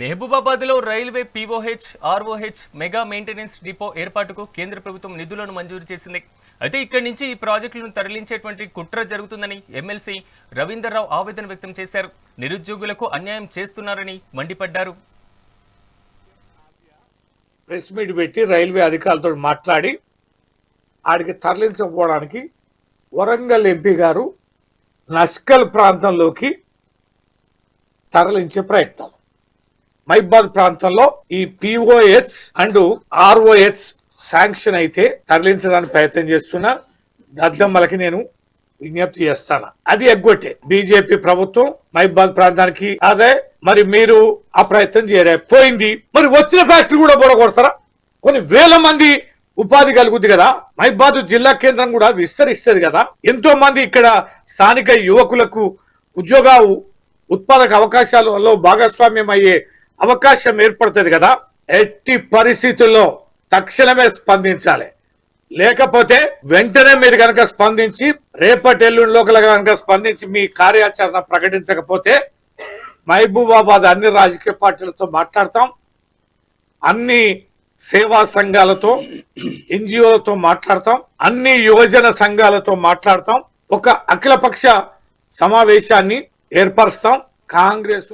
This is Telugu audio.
మహబూబాబాద్లో railway POH ROH mega maintenance depot ఏర్పాటుకు కేంద్ర ప్రభుత్వం నిధులను మంజూరు చేసింది. అయితే ఇక్కడి నుంచి ఈ ప్రాజెక్టులను తరలించేటువంటి కుట్ర జరుగుతుందని ఎమ్మెల్సీ రవీందర్రావు ఆవేదన వ్యక్తం చేశారు. నిరుద్యోగులకు అన్యాయం చేస్తున్నారని మండిపడ్డారు. ప్రెస్ మీట్ పెట్టి రైల్వే అధికారులతో మాట్లాడి ఆడికి తరలించకపోవడానికి వరంగల్ ఎంపీ గారు నష్కల్ ప్రాంతంలోకి తరలించే ప్రయత్నం. మైబాద్ ప్రాంతంలో ఈ పిఓహెచ్ అండ్ ఆర్ఓహెచ్ శాంక్షన్ అయితే తరలించడానికి ప్రయత్నం చేస్తున్నా. దద్దమ్మలకి నేను విజ్ఞప్తి చేస్తాను. అది ఎగ్గొట్టే. బీజేపీ ప్రభుత్వం మైబాద్ ప్రాంతానికి అదే. మరి మీరు ఆ ప్రయత్నం చేయలే పోయింది. మరి వచ్చిన ఫ్యాక్టరీ కూడా బొడగొడతారా కొన్ని వేల మంది ఉపాధి కలుగుద్ది కదా. మైబాద్ జిల్లా కేంద్రం కూడా విస్తరిస్తుంది కదా. ఎంతో మంది ఇక్కడ స్థానిక యువకులకు ఉద్యోగ ఉత్పాదక అవకాశాలలో భాగస్వామ్యం అయ్యే అవకాశం ఏర్పడుతుంది కదా ఎట్టి పరిస్థితుల్లో తక్షణమే స్పందించాలి. లేకపోతే వెంటనే మీరు కనుక స్పందించి రేపటి ఎల్లుండిలో కనుక స్పందించి మీ కార్యాచరణ ప్రకటించకపోతే మహబూబాబాద్ అన్ని రాజకీయ పార్టీలతో మాట్లాడతాం. అన్ని సేవా సంఘాలతో ఎన్జిఓలతో మాట్లాడతాం. అన్ని యువజన సంఘాలతో మాట్లాడతాం. ఒక అఖిలపక్ష సమావేశాన్ని ఏర్పరుస్తాం. కాంగ్రెస్